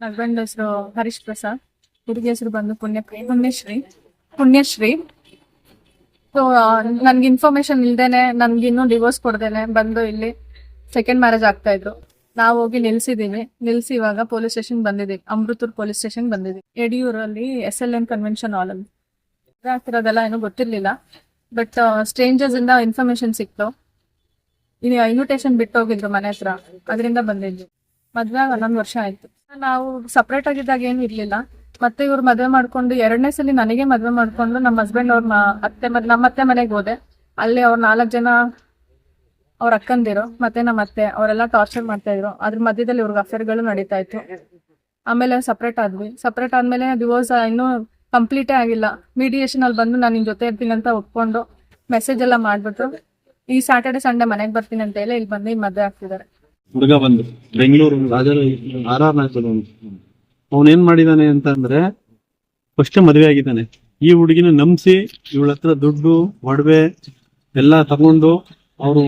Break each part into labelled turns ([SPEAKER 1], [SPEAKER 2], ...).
[SPEAKER 1] Husband ಹೆಸರು ಹರೀಶ್ ಪ್ರಸಾದ್ ಹುಡುಗಿ ಹೆಸರು ಬಂದು ಪುಣ್ಯ ಪುಣ್ಯಶ್ರೀ ಪುಣ್ಯಶ್ರೀ. ಸೊ ನನ್ಗೆ ಇನ್ಫಾರ್ಮೇಶನ್ ಇಲ್ದೇನೆ, ನನ್ಗೆ ಇನ್ನೂ ಡಿವೋರ್ಸ್ ಕೊಡ್ದೇನೆ ಬಂದು ಇಲ್ಲಿ ಸೆಕೆಂಡ್ ಮ್ಯಾರೇಜ್ ಆಗ್ತಾ ಇದ್ರು. ನಾವು ಹೋಗಿ ನಿಲ್ಸಿದೀವಿ. ನಿಲ್ಸಿ ಇವಾಗ ಪೊಲೀಸ್ ಸ್ಟೇಷನ್ ಬಂದಿದ್ದೀವಿ ಅಮೃತೂರ್ ಪೊಲೀಸ್ ಸ್ಟೇಷನ್ ಬಂದಿದ್ದೀವಿ ಯಡಿಯೂರಲ್ಲಿ S L N convention hall ಅಲ್ಲಿ. ಆಗ್ತಿರೋದೆಲ್ಲ ಏನೂ ಗೊತ್ತಿರ್ಲಿಲ್ಲ. ಬಟ್ ಸ್ಟ್ರೇಂಜರ್ಸ್ ಇಂದ ಇನ್ಫಾರ್ಮೇಶನ್ ಸಿಕ್ತು. ಇನ್ವಿಟೇಷನ್ ಬಿಟ್ಟು ಹೋಗಿದ್ರು ಮನೆ ಹತ್ರ. ಅದರಿಂದ ಬಂದಿದ್ವಿ. ಮದ್ವೆ ಹನ್ನೊಂದು ವರ್ಷ ಆಯ್ತು. ನಾವು ಸಪ್ರೇಟ್ ಆಗಿದ್ದಾಗ ಏನು ಇರ್ಲಿಲ್ಲ. ಮತ್ತೆ ಇವ್ರು ಮದ್ವೆ ಮಾಡ್ಕೊಂಡು ಎರಡನೇ ಸಲ ನನಗೆ ಮದ್ವೆ ಮಾಡ್ಕೊಂಡು ನಮ್ಮ ಹಸ್ಬೆಂಡ್ ಅವ್ರ ಅತ್ತೆ ಮನೆ ನಮ್ಮ ಅತ್ತೆ ಮನೆಗೆ ಹೋದೆ. ಅಲ್ಲಿ ಅವ್ರ ನಾಲ್ಕು ಜನ ಅವ್ರ ಅಕ್ಕಂದಿರು, ಮತ್ತೆ ನಮ್ಮ ಅತ್ತೆ, ಅವರೆಲ್ಲ ಟಾರ್ಚರ್ ಮಾಡ್ತಾ ಇದ್ರು. ಅದ್ರ ಮಧ್ಯದಲ್ಲಿ ಇವ್ರಿಗೆ ಅಫೇರ್ಗಳು ನಡೀತಾ ಇತ್ತು. ಆಮೇಲೆ ಸಪ್ರೇಟ್ ಆದ್ವಿ. ಸಪ್ರೇಟ್ ಆದ್ಮೇಲೆ ಡಿವೋರ್ಸ್ ಇನ್ನು ಕಂಪ್ಲೀಟೇ ಆಗಿಲ್ಲ. ಮೀಡಿಯೇಷನ್ ಅಲ್ಲಿ ಬಂದು ನಾನು ನಿನ್ ಜೊತೆ ಇರ್ತೀನಿ ಅಂತ ಒಪ್ಕೊಂಡು ಮೆಸೇಜ್ ಎಲ್ಲ ಮಾಡ್ಬಿಟ್ರು. ಈ ಸ್ಯಾಟರ್ಡೆ ಸಂಡೇ ಮನೆಗೆ ಬರ್ತೀನಿ ಅಂತ ಹೇಳಿ ಇಲ್ಲಿ ಬಂದು ಮದ್ವೆ ಆಗ್ತಿದ್ದಾರೆ.
[SPEAKER 2] ಹುಡುಗ ಬಂದು ಬೆಂಗಳೂರು ರಾಜರು ಆರ್ ಆರ್ ನಾಯ್ಕಲ್ ಅವನ್ ಏನ್ ಮಾಡಿದಾನೆ ಅಂತ ಅಂದ್ರೆ ಫಸ್ಟ್ ಮದ್ವೆ ಆಗಿದ್ದಾನೆ. ಈ ಹುಡುಗಿನ ನಂಬಿಸಿ ಇವಳ ಹತ್ರ ದುಡ್ಡು ಒಡವೆ ಎಲ್ಲ ತಗೊಂಡು ಅವರು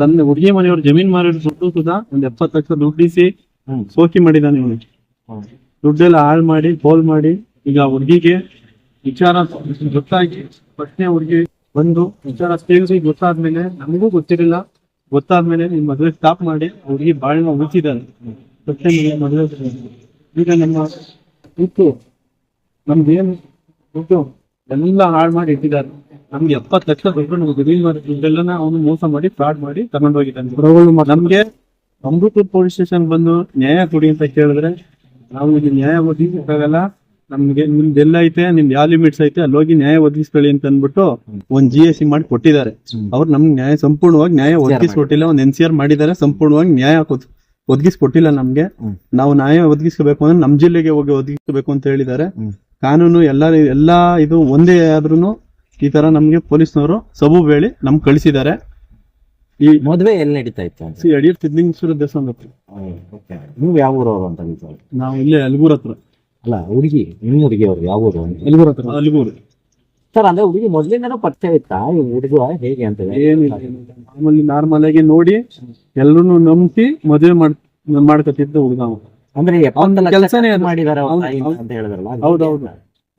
[SPEAKER 2] ತನ್ನ ಹುಡುಗಿ ಮನೆಯವ್ರ ಜಮೀನ್ ಮಾರಿ ದುಡ್ಡು ಸುಧಾ ಒಂದ್ ಎಪ್ಪತ್ ಲಕ್ಷ ದುಡ್ಡಿಸಿ ಸೋಕಿ ಮಾಡಿದಾನೆ ಇವನು. ದುಡ್ಡೆಲ್ಲ ಹಾಳು ಮಾಡಿ ಪೋಲ್ ಮಾಡಿ ಈಗ ಹುಡುಗಿಗೆ ವಿಚಾರ ಗೊತ್ತಾಗಿ ಫಸ್ಟ್ನೇ ಹುಡುಗಿ ಬಂದು ವಿಚಾರ ಸ್ಪೇಸಿ ಗೊತ್ತಾದ್ಮೇಲೆ ನಮಗೂ ಗೊತ್ತಿರಲಿಲ್ಲ. ಗೊತ್ತಾದ್ಮೇಲೆ ನಿಮ್ ಮದುವೆ ಸ್ಟಾಪ್ ಮಾಡಿ ಹುಡುಗಿ ಬಾಳಿನ ಫಸ್ಟ್ನೇ ಮದುವೆ ಈಗ ನಮ್ಮ ಇತ್ತು ನಮ್ದೇನು ದುಡ್ಡು ಎಲ್ಲ ಹಾಳು ಮಾಡಿ ಇಟ್ಟಿದ್ದಾರೆ. ನಮ್ಗೆ ಎಪ್ಪತ್ತು ಲಕ್ಷ ದುಡ್ಡು ನಮ್ಗೆ ದುಡ್ಡಿನ ಮಾಡಿ ದುಡ್ಡೆಲ್ಲನ ಅವನು ಮೋಸ ಮಾಡಿ ಫ್ರಾಡ್ ಮಾಡಿ ತಗೊಂಡು ಹೋಗಿದ್ದಾನೆ. ನಮ್ಗೆ ಅಮೃತೂರ್ ಪೊಲೀಸ್ ಸ್ಟೇಷನ್ ಬಂದು ನ್ಯಾಯ ಕೊಡಿ ಅಂತ ಕೇಳಿದ್ರೆ ನಾವು ಇಲ್ಲಿ ನ್ಯಾಯ ಒದಗಿಸಕ್ಕಾಗಲ್ಲ ನಮ್ಗೆ ನಿಮ್ದೆಲ್ಲ ಐತೆ ನಿಮ್ದು ಯಾವ ಲಿಮಿಟ್ಸ್ ಐತೆ ಅಲ್ಲಿ ಹೋಗಿ ನ್ಯಾಯ ಒದಗಿಸ್ಕೊಳ್ಳಿ ಅಂತ ಅಂದ್ಬಿಟ್ಟು ಒಂದ್ ಜಿ ಎಸ್ ಸಿ ಮಾಡಿ ಕೊಟ್ಟಿದ್ದಾರೆ. ಅವ್ರು ನಮ್ಗೆ ನ್ಯಾಯ ಸಂಪೂರ್ಣವಾಗಿ ನ್ಯಾಯ ಒದಗಿಸ್ಕೊಟ್ಟಿಲ್ಲ ಒಂದ್ ಎನ್ ಸಿ ಆರ್ ಮಾಡಿದ್ದಾರೆ ಸಂಪೂರ್ಣವಾಗಿ ನ್ಯಾಯ ಒದಗಿಸ್ಕೊಟ್ಟಿಲ್ಲ ನಮ್ಗೆ. ನಾವು ನ್ಯಾಯ ಒದಗಿಸ್ಬೇಕು ಅಂದ್ರೆ ನಮ್ ಜಿಲ್ಲೆಗೆ ಹೋಗಿ ಒದಗಿಸ್ಬೇಕು ಅಂತ ಹೇಳಿದ್ದಾರೆ. ಕಾನೂನು ಎಲ್ಲ ಎಲ್ಲಾ ಇದು ಒಂದೇ ಆದ್ರೂನು ಈ ತರ ನಮ್ಗೆ ಪೊಲೀಸ್ನವರು ಸಬು ಬೇಳಿ ನಮ್ಗೆ ಕಳಿಸಿದ್ದಾರೆ. ಈ
[SPEAKER 3] ಮದ್ವೆ ಎಲ್ಲಿ ನಡೀತಾ ಇತ್ತು
[SPEAKER 2] ಯಡಿಯೂರ್ ಸಿದ್ಲಿಂಗೇಶ್ವರ ದೇವಸ್ಥಾನ ಹತ್ರ.
[SPEAKER 3] ನೀವು ಯಾವ ಊರವ್ರು ಅಂತ
[SPEAKER 2] ನಾವು ಇಲ್ಲೇ ಅಲ್ಗೂರ್ ಹತ್ರ.
[SPEAKER 3] ಅಲ್ಲ ಹುಡುಗಿ ನಿಮ್ಮ ಹುಡುಗಿ ಅವ್ರು ಯಾವ ಊರು? ಅಂತ?
[SPEAKER 2] ಹತ್ರ ಅಲ್ಗೂರ್
[SPEAKER 3] ಸರ್ ಅಂದ್ರೆ ಹುಡುಗಿ ಮೊದ್ಲಿಂದನೂ ಪರಿಚಯ ಇತ್ತಾ? ಈ ಹುಡುಗ ಹೇಗೆ ಅಂತ?
[SPEAKER 2] ಏನಿಲ್ಲ ಮಾಮೂಲಿ ನಾರ್ಮಲ್ ಆಗಿ ನೋಡಿ ಎಲ್ಲರೂ ನಂಬಿ ಮದುವೆ ಮಾಡ್ ಮಾಡ್ಕೊತಿದ್ದ ಹುಡುಗ ಅವ.
[SPEAKER 3] ಅಂದ್ರೆ ಎಪ್ಪತ್ತು
[SPEAKER 2] ಅವ್ನ
[SPEAKER 3] ಲಕ್ಷ
[SPEAKER 2] ಕೆಲ್ಸನೇ ಅದು.
[SPEAKER 3] ಮಾಡಿದಾರೆ ಅವ್ರ
[SPEAKER 2] ಅವ್ನ್-
[SPEAKER 3] ತಾಯಿಯಿಂದ
[SPEAKER 2] ಅವ್ನ್-
[SPEAKER 3] ಅಂತ ಹೇಳಿದ್ರಲ್ಲ ಅದು
[SPEAKER 2] ಹೌದೌದು.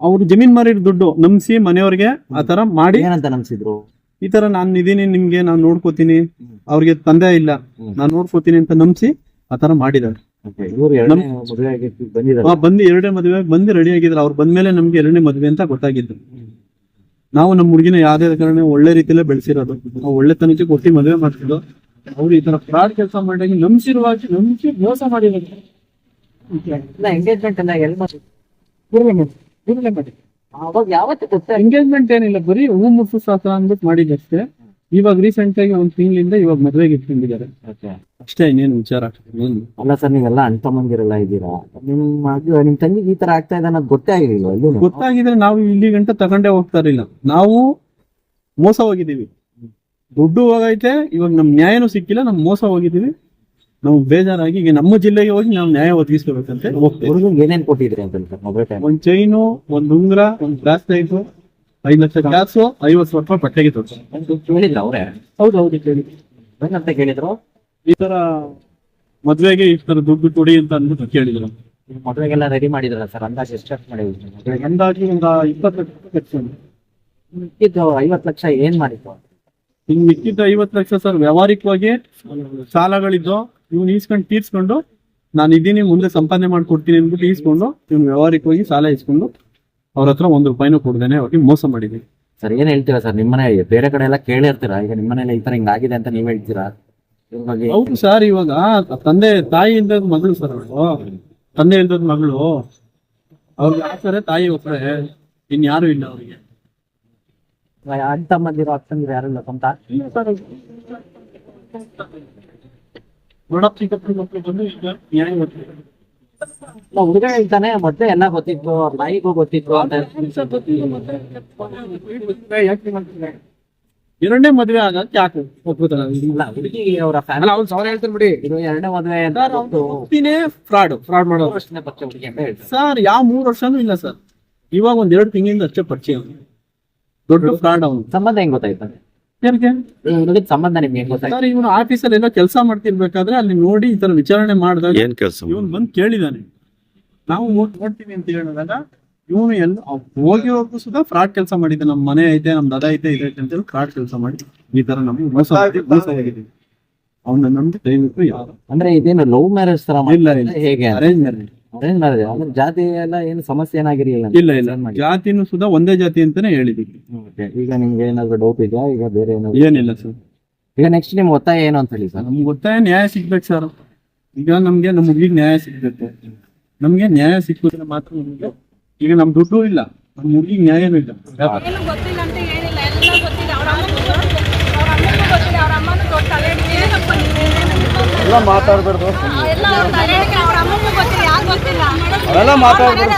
[SPEAKER 2] ಅವ್ರು ಜಮೀನ್ ಮಾರಿದ ದುಡ್ಡು ನಂಬಿಸಿ ಮನೆಯವ್ರಿಗೆ ಆ ತರ ಮಾಡಿ
[SPEAKER 3] ಏನಂತ ನಂಬಿಸಿದ್ರು?
[SPEAKER 2] ಈ ತರ ನಾನ್ ಇದೀನಿ ನಿಮ್ಗೆ ನಾನ್ ನೋಡ್ಕೋತೀನಿ. ಅವ್ರಿಗೆ ತಂದೆ ಇಲ್ಲ. ನಾನ್ ನೋಡ್ಕೋತೀನಿ ಅಂತ ನಂಬಿಸಿ ಆ ತರ ಬಂದು ಎರಡನೇ ಮದುವೆ ಬಂದು ರೆಡಿ ಆಗಿದ್ರು ಅವ್ರು ಬಂದ್ಮೇಲೆ ನಮ್ಗೆ ಎರಡನೇ ಮದುವೆ ಅಂತ ಗೊತ್ತಾಗಿದ್ದು. ನಾವು ನಮ್ಮ ಹುಡುಗಿನ ಯಾವ್ದೇ ಕಾರಣ ಒಳ್ಳೆ ರೀತಿಯಲ್ಲೇ ಬೆಳೆಸಿರೋದು. ನಾವು ತನಿಖೆ ಕೊಟ್ಟು ಮದುವೆ ಮಾಡ್ತಿದ್ದು. ಅವ್ರು ಈ ತರ ಫ್ರಾಡ್ ಕೆಲಸ ಮಾಡಿ ನಂಬಿಸಿರುವಾಗ ನಮ್ಸಿ ಮೋಸ ಮಾಡಿರೋದು.
[SPEAKER 3] ಅವಾಗ ಯಾವತ್ತು
[SPEAKER 2] ಎಂಗೇಜ್ಮೆಂಟ್ ಏನಿಲ್ಲ ಬರೀ ಹೂ ಮುಸು ಶಾಸ್ತ್ರ ಅಂದ್ಬಿಟ್ಟು ಮಾಡಿದ್ದಷ್ಟೇ. ಇವಾಗ ರೀಸೆಂಟ್ ಆಗಿ ಒಂದ್ ತಿಂಗಳಿಂದ ಇವಾಗ ಮದುವೆಗೆ ಇಟ್ಕೊಂಡಿದ್ದಾರೆ. ಅಷ್ಟೇ ಇನ್ನೇನು ವಿಚಾರ
[SPEAKER 3] ಅಲ್ಲ ಸರ್ ನೀವೆಲ್ಲ ಅಣ್ಣ ತಮ್ಮಂದಿರೆಲ್ಲ ಇದ್ದೀರಾ? ನಿಮ್ ಮಗ ನಿಮ್ ತಂಗಿಗೆ ಈ ತರ ಆಗ್ತಾ ಇದೆ ಅನ್ನೋದು ಗೊತ್ತೇ ಆಗಿರ್ಲಿಲ್ಲ
[SPEAKER 2] ಗೊತ್ತಾಗಿದ್ರೆ ನಾವು ಇಲ್ಲಿ ಗಂಟ ತಗೊಂಡೇ ಹೋಗ್ತಾ ಇರಲಿಲ್ಲ. ನಾವು ಮೋಸ ಹೋಗಿದ್ದೀವಿ. ದುಡ್ಡು ಹೋಗೈತೆ ಇವಾಗ ನಮ್ ನ್ಯಾಯನೂ ಸಿಕ್ಕಿಲ್ಲ ನಮ್ ಮೋಸ ಹೋಗಿದ್ದೀವಿ. ನಾವು ಬೇಜಾರಾಗಿ ಈಗ ನಮ್ಮ ಜಿಲ್ಲೆಗೆ ಹೋಗಿ ನಾವು ನ್ಯಾಯ ಒದಗಿಸ್ಕೋಬೇಕಂತ ಹೋಗ್ತೇವೆ
[SPEAKER 3] ಹುಡುಗಂಗೆ ಏನೇನ್ ಕೊಟ್ಟಿದ್ರಿ ಅಂತ ಸರ್ ಮೊಬೈಲ್ ಟೈಮ್
[SPEAKER 2] ಒಂದ್ ಚೈನು ಒಂದ್ ಉಂಗ್ರ ಒಂದ್ ಬ್ರಾಸ್ಲೈಟ್ ಐದ್ ಲಕ್ಷ ಗ್ಯಾಸು ಐವತ್ತು ಸಾವಿರ ರೂಪಾಯಿ ಬಟ್ಟೆಗೆ ತೋರಿಸ.
[SPEAKER 3] ಕೇಳಿಲ್ಲ ಅವ್ರೆ?
[SPEAKER 2] ಹೌದು ಹೌದು ಕೇಳಿ
[SPEAKER 3] ಏನಂತ ಕೇಳಿದ್ರು?
[SPEAKER 2] ಈ ತರ ಮದ್ವೆಗೆ ಈ ತರ ದುಡ್ಡು ಕೊಡಿ ಅಂತ ಅಂದ್ಬಿಟ್ಟು ಕೇಳಿದ್ರು.
[SPEAKER 3] ಮದುವೆಗೆಲ್ಲ ರೆಡಿ ಮಾಡಿದ್ರ ಸರ್ ಅಂದಾಜು ಎಷ್ಟು ಖರ್ಚು ಮಾಡಿದ್ರಿ?
[SPEAKER 2] ಅಂದಾಜು ಒಂದು ಇಪ್ಪತ್ತು ಲಕ್ಷ ರೂಪಾಯಿ ಖರ್ಚು.
[SPEAKER 3] ಮಿಕ್ಕಿದ್ದು ಐವತ್ತು ಲಕ್ಷ ಏನ್ ಮಾಡಿತ್ತು
[SPEAKER 2] ಹಿಂಗ್ ಮಿಕ್ಕಿದ್ದು ಐವತ್ತು ಲಕ್ಷ ಸರ್ ವ್ಯವಹಾರಿಕವಾಗಿ ಸಾಲಗಳಿದ್ದು ಇವ್ನು ಈಸ್ಕೊಂಡು ತೀರ್ಸ್ಕೊಂಡು ನಾನು ಇದೀನಿ ಮುಂದೆ ಸಂಪಾದನೆ ಮಾಡ್ಕೊಡ್ತೀನಿ ಅಂದ್ಬಿಟ್ಟು ಈಸ್ಕೊಂಡು ಇವ್ನು ವ್ಯವಹಾರಿಕವಾಗಿ ಸಾಲ ಇಸ್ಕೊಂಡು ಅವ್ರ ಹತ್ರ ಒಂದ್ ರೂಪಾಯಿನೂ ಕೊಡ್ದೇನೆ ಅವ್ರಿಗೆ ಮೋಸ ಮಾಡಿದ್ವಿ
[SPEAKER 3] ಸರ್ ಏನ್ ಹೇಳ್ತೀರಾ ಸರ್? ನಿಮ್ಮನೆ ಬೇರೆ ಕಡೆ ಎಲ್ಲ ಕೇಳಿರ್ತೀರಾ? ಈಗ ನಿಮ್ಮನೇಲಿ ಈ ತರ ಹಿಂಗಾಗಿದೆ ಅಂತ ನೀವ್ ಹೇಳ್ತೀರಾ? ಇದ್ರ ಬಗ್ಗೆ
[SPEAKER 2] ಹೌದು ಸರ್ ಇವಾಗ ತಂದೆ ತಾಯಿ ಇಂದ ಮಗಳು ಸರ್ ಅವಳು. ತಂದೆ ಇಂದ ಮಗಳು ಅವ್ರಿಗೆ ಹಾಕ್ತಾರೆ ತಾಯಿ ಒಬ್ಬರೇ ಇನ್ಯಾರು ಇಲ್ಲ ಅವ್ರಿಗೆ.
[SPEAKER 3] ಅಣ್ಣ ತಮ್ಮಂದಿರೋ ಯಾರು ಯಾರಿಲ್ಲ ಸ್ವಂತ?
[SPEAKER 2] ದೊಡ್ಡಪ್ಪ ಚಿಕ್ಕಪ್ಪ ಮಕ್ಕಳು ಬಂದು ಈಗ ನ್ಯಾಯ.
[SPEAKER 3] ಹುಡುಗ ಹೇಳ್ತಾನೆ ಮೊದ್ಲೇ ಎಲ್ಲ ಗೊತ್ತಿತ್ತು ಅವ್ರ ನಾಯಿಗೂ ಗೊತ್ತಿತ್ತು ಅಂತ
[SPEAKER 2] ಎರಡನೇ ಮದ್ವೆ ಆಗಕ್ಕೆ ಯಾಕೆ ಒಪ್ಕೋತಾರ
[SPEAKER 3] ಇಲ್ಲ ಹುಡುಗಿ ಅವರ ಫ್ಯಾಮಿಲಿ ಅವ್ನು ಸಾವಿರ ಹೇಳ್ತಾರೆ ಬಿಡಿ. ಇದು ಎರಡನೇ ಮದ್ವೆ ಅಂತ.
[SPEAKER 2] ಫ್ರಾಡ್ ಫ್ರಾಡ್ ಮಾಡೋ
[SPEAKER 3] ವರ್ಷನೇ ಪರಿಚಯ ಹುಡುಗಿ ಅಂತ ಹೇಳ್ತಾರೆ
[SPEAKER 2] ಸರ್ ಯಾವ ಮೂರು ವರ್ಷನೂ ಇಲ್ಲ ಸರ್. ಇವಾಗ ಒಂದ್ ಎರಡು ತಿಂಗಳಿಂದ ಅಷ್ಟೇ ಪರಿಚಯ. ದೊಡ್ಡ ಫ್ರಾಡ್ ಅವನು.
[SPEAKER 3] ಸಂಬಂಧ ಹೆಂಗ್ ಗೊತ್ತಾಯ್ತು? ಹುಡುಗಿದ ಸಂಬಂಧ ನಿಮ್ಗೆ
[SPEAKER 2] ಸರ್ ಇವನು ಆಫೀಸಲ್ಲಿ ಏನೋ ಕೆಲಸ ಮಾಡ್ತಿರ್ಬೇಕಾದ್ರೆ ಅಲ್ಲಿ ನೋಡಿ ಈ ತರ ವಿಚಾರಣೆ ಮಾಡಿದಾಗ
[SPEAKER 4] ಏನ್ ಕೆಲಸ
[SPEAKER 2] ಇವನ್ ಬಂದ್ ಕೇಳಿದಾನೆ. ನಾವು ನೋಡ್ತೀವಿ ಅಂತ ಹೇಳಿದಾಗ ಇವನು ಎಲ್ಲ ಹೋಗಿರೋದು ಸುಧಾ ಫ್ರಾಡ್ ಕೆಲಸ ಮಾಡಿದ್ದೆ. ನಮ್ಮ ಮನೆ ಐತೆ ನಮ್ದು ಅದ ಐತೆ ಇದೈತೆ ಅಂತ ಹೇಳಿ ಫ್ರಾಡ್ ಕೆಲಸ ಮಾಡಿ ಈ ತರ ನಮ್ಗೆ ಮೋಸ ಅವನ ನಮ್ಗೆ ದಯವಿಟ್ಟು ಯಾರು
[SPEAKER 3] ಅಂದ್ರೆ ಇದೇನು ಲವ್ ಮ್ಯಾರೇಜ್ ತರ
[SPEAKER 2] ಇಲ್ಲ, ಇಲ್ಲ.
[SPEAKER 3] ಹೇಗೆ
[SPEAKER 2] ಅರೇಂಜ್ ಮ್ಯಾರೇಜ್
[SPEAKER 3] ಅರೇಂಜ್ ಮ್ಯಾರೇಜ್ ಅಂದ್ರೆ ಜಾತಿ ಎಲ್ಲ ಏನು ಸಮಸ್ಯೆ ಏನಾಗಿರ್ಲಿಲ್ಲ
[SPEAKER 2] ಇಲ್ಲ ಇಲ್ಲ. ಜಾತಿನೂ ಸುಧಾ ಒಂದೇ ಜಾತಿ ಅಂತಾನೆ ಹೇಳಿದೀವಿ
[SPEAKER 3] Okay. ಈಗ ನಿಮ್ಗೆ ಏನಾದ್ರು ಡೌಟ್ ಇದೆಯಾ? ಈಗ ಬೇರೆ ಏನಾದ್ರು
[SPEAKER 2] ಏನಿಲ್ಲ ಸರ್.
[SPEAKER 3] ಈಗ ನೆಕ್ಸ್ಟ್ ನಿಮ್ ಒತ್ತಾಯ ಏನು ಅಂತ ಹೇಳಿ ಸರ್?
[SPEAKER 2] ನಮ್ಗೆ ಒತ್ತಾಯ ನ್ಯಾಯ ಸಿಗ್ಬೇಕು ಸರ್. ಈಗ ನಮ್ಗೆ ನಮ್ಮ ಹುಡುಗಿಗೆ ನ್ಯಾಯ ಸಿಗ್ಬೇಕು. ನಮ್ಗೆ ನ್ಯಾಯ ಸಿಕ್ಕಿದ್ರೆ ಮಾತ್ರ ನಮ್ಗೆ ಈಗ ನಮ್ ದುಡ್ಡು ಇಲ್ಲ. ನಮ್ಮ ಹುಡುಗಿಗೆ ನ್ಯಾಯನೂ ಇಲ್ಲ.
[SPEAKER 1] ಏನು ಗೊತ್ತಿಲ್ಲ ಅಂತ ಏನಿಲ್ಲ ಎಲ್ಲ ಗೊತ್ತಿದೆ. ಅವ್ರ ಗೊತ್ತಿದೆ ಅವ್ರ ಅಮ್ಮನೂ ಗೊತ್ತಿದೆ ಅವ್ರ ಅಮ್ಮನೂ ದೊಡ್ಡ ತಲೆ ಏನಪ್ಪ
[SPEAKER 2] ಮಾತಾಡ್ಬಾರ್ದು
[SPEAKER 1] ಎಲ್ಲ ಅವ್ರ ತಲೆಗೆ ಅವ್ರ ಅಮ್ಮನಿಗೂ ಗೊತ್ತಿಲ್ಲ ಯಾರು ಗೊತ್ತಿಲ್ಲ
[SPEAKER 2] ಅವೆಲ್ಲ ಮಾತಾಡ್ತಾರೆ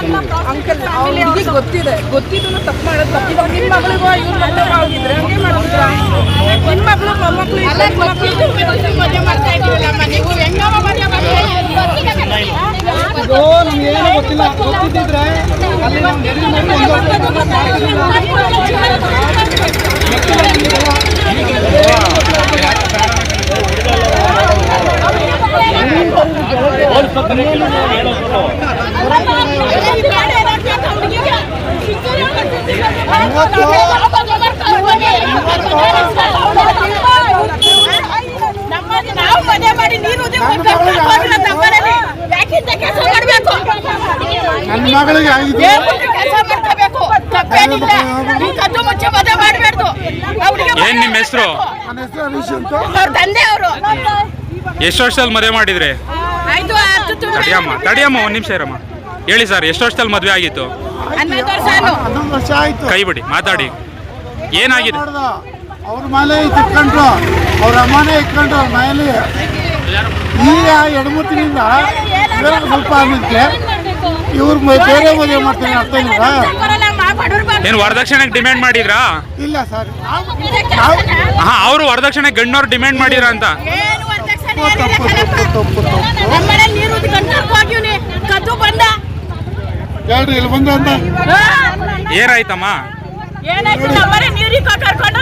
[SPEAKER 4] ಅಂಕಲ್ ಅವ್ರಿಗೆ ಗೊತ್ತಿದೆ. ಗೊತ್ತಿದ್ದು ತಪ್ಪು ಮಾಡೋದು ತಪ್ಪಿದ ನಿನ್ ಮಗಳಿಗೂ ಇವ್ರ ಮಕ್ಕಳು ಆಗಿದ್ರೆ ಹಂಗೆ ಮಾಡಿದ್ರ ನಿನ್ ಮಗಳು ಮೊಮ್ಮಕ್ಳು
[SPEAKER 1] ಎಲ್ಲ ಮದುವೆ ಮಾಡ್ತಾ ಇದೀವಲ್ಲಮ್ಮ ನೀವು ಹೆಂಗಮ್ಮ ಮದುವೆ ಮಾಡ್ತಾ
[SPEAKER 2] ನಮ್ಗೇನು ಗೊತ್ತಿಲ್ಲ. ಗೊತ್ತಿದ್ರೆ ಅಲ್ಲಿ ನಮ್ಗೆ ಎಲ್ಲಿ ಮಾಡಿ
[SPEAKER 5] ನಾವು ಮದುವೆ ಮಾಡಿ ನೀನು ಯಾಕಿಂತ ಕೆಲಸ ಮಾಡ್ಬೇಕು?
[SPEAKER 6] ನನ್ನ ಮಗಳಿಗೆ ಆಗಿದೆ.
[SPEAKER 5] ಕೆಲಸ ಮಾಡ್ಕೋಬೇಕು. ತಪ್ಪೇನಿಲ್ಲ ನೀನ್ ಕದ್ದು ಮುಚ್ಚೆ ಮದುವೆ ಮಾಡ್ಬಾರ್ದು. ಅವ್ರಿಗೆ
[SPEAKER 7] ಏನ್ ನಿಮ್ ಹೆಸರು?
[SPEAKER 5] ಅವ್ರ ತಂದೆ ಅವರು.
[SPEAKER 7] ಎಷ್ಟು ವರ್ಷದಲ್ಲಿ ಮದುವೆ ಮಾಡಿದ್ರೆ?
[SPEAKER 5] ಆಯ್ತು.
[SPEAKER 7] ತಡಿಯಮ್ಮ ತಡಿಯಮ್ಮ ಒಂದ್ ನಿಮಿಷ ಇರಮ್ಮ. ಹೇಳಿ ಸರ್ ಎಷ್ಟು ವರ್ಷದಲ್ಲಿ ಮದುವೆ ಆಗಿತ್ತು?
[SPEAKER 5] ಹನ್ನೊಂದು ವರ್ಷ
[SPEAKER 6] ಆಯ್ತು.
[SPEAKER 7] ಕೈ ಬಿಡಿ ಮಾತಾಡಿ. ಏನಾಗಿದೆ?
[SPEAKER 6] ಅವ್ರ ಮೇಲೆ ಇಟ್ಕೊಂಡ್ರು. ಅವ್ರ ಅಮ್ಮನೇ ಇಟ್ಕೊಂಡ್ರು ಅವ್ರ ಮನೇಲಿ. ಈಗ ಎರಡು ಮೂರು ತಿಂಗಳಿಂದ ಸ್ವಲ್ಪ ಆಗುತ್ತೆ ಇವ್ರ ಬೇರೆ ಮದುವೆ ಮಾಡ್ತೀನಿ ಅರ್ಥ
[SPEAKER 5] ಇಲ್ಲ
[SPEAKER 7] ಏನು ವರದಕ್ಷಿಣೆ ವರದಕ್ಷಿಣೆಗೆ ಡಿಮ್ಯಾಂಡ್ ಮಾಡಿದ್ರಾ?
[SPEAKER 6] ಇಲ್ಲ ಸರ್.
[SPEAKER 7] ಹಾ ಅವರು ವರದಕ್ಷಿಣೆ ಗಣ್ಣವ್ರು ಡಿಮ್ಯಾಂಡ್ ಮಾಡಿದ್ರ ಅಂತ?
[SPEAKER 5] ಏನು ವರದಕ್ಷಿಣೆ
[SPEAKER 6] ತಪ್ಪು ತಪ್ಪು ತಪ್ಪು ತಪ್ಪು.
[SPEAKER 5] ಕದ್ದು ಬಂದ.
[SPEAKER 6] ಹೇಳ್ರಿ ಇಲ್ಲಿ ಬಂದ ಅಂತ?
[SPEAKER 7] ಏನಾಯ್ತಮ್ಮ?
[SPEAKER 5] ಏನಾಯ್ತು? ನಮ್ಮನೆ ನೀರಿಗೆ ಕರ್ಕೊಂಡು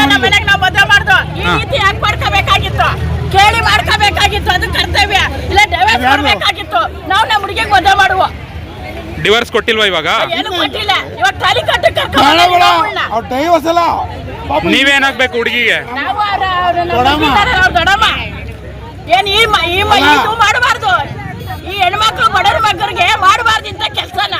[SPEAKER 5] ನಮ್ಮ ಮನೆಗೆ ನಾವು ಮದುವೆ ಮಾಡ್ದು. ಈ ರೀತಿ ಯಾಕೆ ಮಾಡ್ಕೋಬೇಕಾಗಿತ್ತು. ಕೇಳಿ ಮಾಡ್ಕೋಬೇಕಾಗಿತ್ತು. ಅದು ಕರ್ತವ್ಯ. ಇಲ್ಲ ಡೈವರ್ಸ್ ಮಾಡ್ಬೇಕಾಗಿತ್ತು. ನಾವು ನಮ್ಮ ಹುಡುಗಿಗೆ ಮದುವೆ ಮಾಡುವ.
[SPEAKER 7] ಡಿವೋರ್ಸ್ ಕೊಟ್ಟಿಲ್ವಾ ಇವಾಗ?
[SPEAKER 5] ಏನು ಕೊಟ್ಟಿಲ್ಲ. ಇವಾಗ ತಾಲಿ ಕಟ್ಟು
[SPEAKER 6] ಕರ್ಕೊಂಡು ಅವ್ರ ಡೈವರ್ಸ್ ಅಲ್ಲ.
[SPEAKER 7] ನೀವೇನಾಗ್ಬೇಕು ಹುಡುಗಿಗೆ?
[SPEAKER 5] ನಾವು ಅವ್ರ-. ಬಿಟ್ಟಿದ್ದಾರೆ, ಏನ್ ಈ ಮ- ಈ ಮ- ಇದು ಮಾಡಬಾರ್ದು. ಹೆಣ್ಮಕ್ಳು ಬಡವ್ರ ಮಕ್ಕಳಿಗೆ ಮಾಡಬಾರ್ದಿಂತ ಕೆಲಸನ.